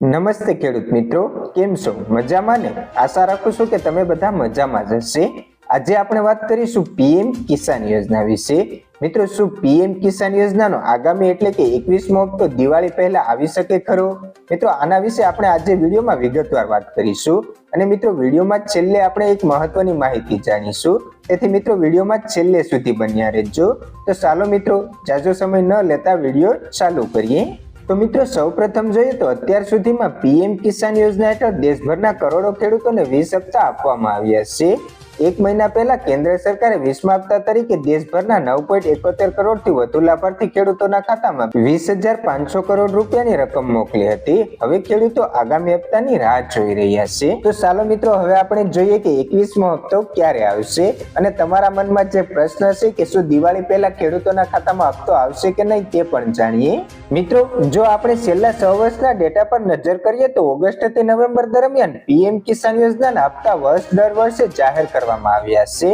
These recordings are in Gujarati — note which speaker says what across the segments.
Speaker 1: નમસ્તે ખેડૂત મિત્રો, કેમ છો? મજામાં ને? આશા રાખું છું કે તમે બધા મજામાં જ હશે. આજે આપણે વાત કરીશું પીએમ કિસાન યોજના વિશે. મિત્રો, શું પીએમ કિસાન યોજનાનો આગામી એટલે કે એકવીસમો હપ્તો દિવાળી પહેલા આવી શકે ખરો? મિત્રો, આના વિશે આપણે આજે વિડીયોમાં વિગતવાર વાત કરીશું. અને મિત્રો, વિડીયોમાં છેલ્લે આપણે એક મહત્વની માહિતી જાણીશું. તેથી મિત્રો, વિડીયોમાં છેલ્લે સુધી બન્યા રહેજો. તો ચાલો મિત્રો, જાજો સમય ન લેતા વીડિયો ચાલુ કરીએ. તો મિત્રો, સૌપ્રથમ જોઈએ તો અત્યાર સુધીમાં પીએમ કિસાન યોજના હેઠળ દેશભરના કરોડો ખેડૂતોને વીસ હપ્તા આપવામાં આવ્યા છે. એક મહિના પહેલા કેન્દ્ર સરકારે વીસમા હપ્તા તરીકે દેશભરના નવ પોઈન્ટ એકોતેર કરોડથી વધુ લાભાર્થી ખેડૂતોના ખાતામાં વીસ હજાર પાંચસો કરોડ રૂપિયાની રકમ મોકલી હતી. હવે ખેડૂતો આગામી હપ્તાની રાહ જોઈ રહ્યા છે. તો ચાલો મિત્રો, હવે આપણે જોઈએ કે એકવીસમો હપ્તો ક્યારે આવશે અને તમારા મનમાં જે પ્રશ્ન છે કે શું દિવાળી પહેલા ખેડૂતોના ખાતામાં હપ્તો આવશે કે નહીં તે પણ જાણીએ. મિત્રો, જો આપણે છેલ્લા છ વર્ષના ડેટા પર નજર કરીએ તો ઓગસ્ટથી નવેમ્બર દરમિયાન પીએમ કિસાન યોજનાના હપ્તા વર્ષ દર વર્ષે જાહેર કરવામાં આવ્યા છે.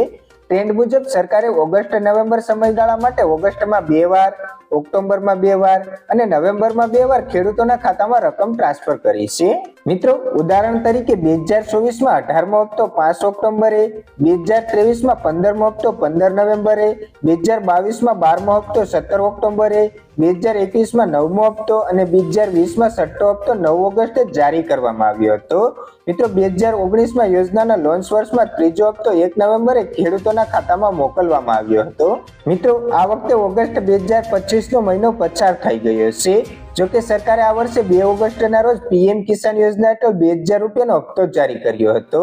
Speaker 1: ટ્રેન્ડ મુજબ સરકારે ઓગસ્ટ નવેમ્બર સમયગાળા માટે ઓગસ્ટમાં બે વાર, ઓક્ટોબરમાં બે વાર અને નવેમ્બરમાં બે વાર ખેડૂતોના ખાતામાં રકમ ટ્રાન્સફર કરી છે. મિત્રો, ઉદાહરણ તરીકે બે હજાર ચોવીસમાં અઢારમો હપ્તો પાંચ ઓક્ટોબરે, બે હજાર ત્રેવીસમાં પંદરમો હપ્તો પંદર નવેમ્બરે, બે હજાર બાવીસમાં બારમો હપ્તો સત્તર ઓક્ટોબરે, બે હજાર એકવીસમાં નવમો હપ્તો અને બે હજાર વીસમાં છઠ્ઠો હપ્તો નવ ઓગસ્ટે જારી કરવામાં આવ્યો હતો. મિત્રો, બે હજાર ઓગણીસમાં યોજનાના લોન્ચ વર્ષમાં ત્રીજો હપ્તો એક નવેમ્બરે ખેડૂતોના ખાતામાં મોકલવામાં આવ્યો હતો. મિત્રો, આ વખતે ઓગસ્ટ બે હજાર પચીસનો મહિનો પસાર થઈ ગયો છે. જોકે સરકારે આ વર્ષે બે ઓગસ્ટના રોજ પીએમ કિસાન યોજના હેઠળ બે હજાર રૂપિયાનો હપ્તો જારી કર્યો હતો.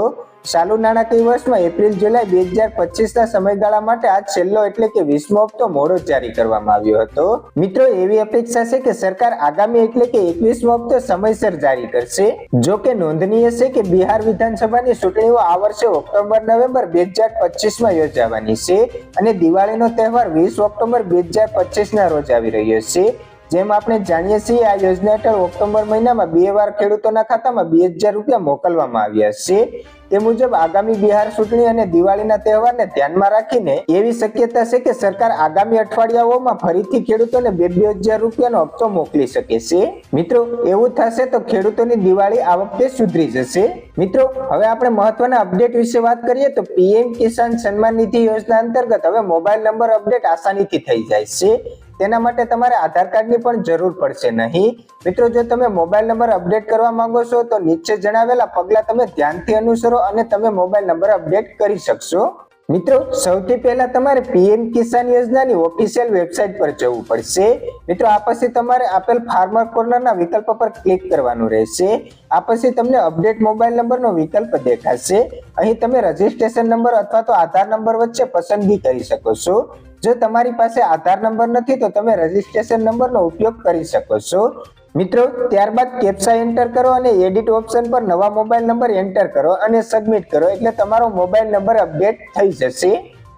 Speaker 1: ચાલુ નાણાકીય વર્ષમાં એપ્રિલ, જુલાઈ બે હજાર પચીસના સમયગાળા માટે આ છેલ્લો એટલે કે વીસમો હપ્તો મોડો જારી કરવામાં આવ્યો હતો. મિત્રો, એવી અપેક્ષા છે કે સરકાર આગામી એટલે કે એકવીસમો હપ્તો સમયસર જારી કરશે. જો કે નોંધનીય છે કે બિહાર વિધાનસભાની ચૂંટણીઓ આ વર્ષે ઓક્ટોબર, નવેમ્બર બે હજાર પચીસમાં યોજાવાની છે અને દિવાળીનો તહેવાર વીસ ઓક્ટોબર બે હજાર પચીસના રોજ આવી રહ્યો છે. જેમ આપણે જાણીએ છીએ, આ યોજના હેઠળ ઓક્ટોબર મહિનામાં બે વાર ખેડૂતોના ખાતામાં બે હજાર રૂપિયા મોકલવામાં આવ્યા છે. તે મુજબ આગામી બિહાર ચૂંટણી અને દિવાળીના તહેવારને ધ્યાનમાં રાખીને એવી શક્યતા છે કે સરકાર આગામી અઠવાડિયાઓમાં ફરીથી ખેડૂતોને બે બે હજાર રૂપિયાનો હપ્તો મોકલી શકે છે? મિત્રો, એવું થશે તો ખેડૂતોની દિવાળી આ વખતે સુધરી જશે. મિત્રો, હવે આપણે મહત્વના અપડેટ વિશે વાત કરીએ તો પીએમ કિસાન સન્માન નિધિ યોજના અંતર્ગત હવે મોબાઈલ નંબર અપડેટ આસાનીથી થઈ જાય છે. તેના માટે તમારે આધાર કાર્ડની પણ જરૂર પડશે નહીં. મિત્રો, જો તમે મોબાઈલ નંબર અપડેટ કરવા માંગો છો તો નીચે જણાવેલા પગલાં તમે ધ્યાનથી અનુસરો અને તમે મોબાઈલ નંબર અપડેટ કરી શકશો. મિત્રો, સૌથી પહેલા તમારે પીએમ કિસાન યોજનાની ઓફિશિયલ વેબસાઇટ પર જવું પડશે. મિત્રો, આ પછી તમારે આપેલ ફાર્મર કોર્નરના વિકલ્પ પર ક્લિક કરવાનું રહેશે. આ પછી તમને અપડેટ મોબાઈલ નંબરનો વિકલ્પ દેખાશે. અહીં તમે રજીસ્ટ્રેશન નંબર અથવા તો આધાર નંબર વચ્ચે પસંદગી કરી શકો છો. જો તમારી પાસે આધાર નંબર નથી, તો તમે રજીસ્ટ્રેશન નંબરનો ઉપયોગ કરી શકો છો. મિત્રો, ત્યારબાદ કેપ્સા એન્ટર કરો અને એડિટ ઓપ્શન પર નવા મોબાઈલ નંબર એન્ટર કરો અને સબમિટ કરો. એટલે તમારો મોબાઈલ નંબર અપડેટ થઈ જશે.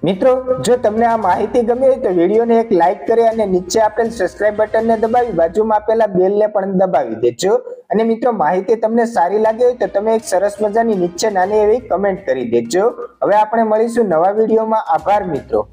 Speaker 1: મિત્રો, જો તમને આ માહિતી ગમી હોય તો વિડીયોને એક લાઈક કરી અને નીચે આપેલ સબસ્ક્રાઇબ બટનને દબાવી, બાજુમાં આપેલા બેલને પણ દબાવી દેજો. અને મિત્રો, માહિતી તમને સારી લાગી હોય તો તમે એક સરસ મજાની નીચે નાની એવી કમેન્ટ કરી દેજો. હવે આપણે મળીશું નવા વિડીયોમાં. આભાર, મિત્રો.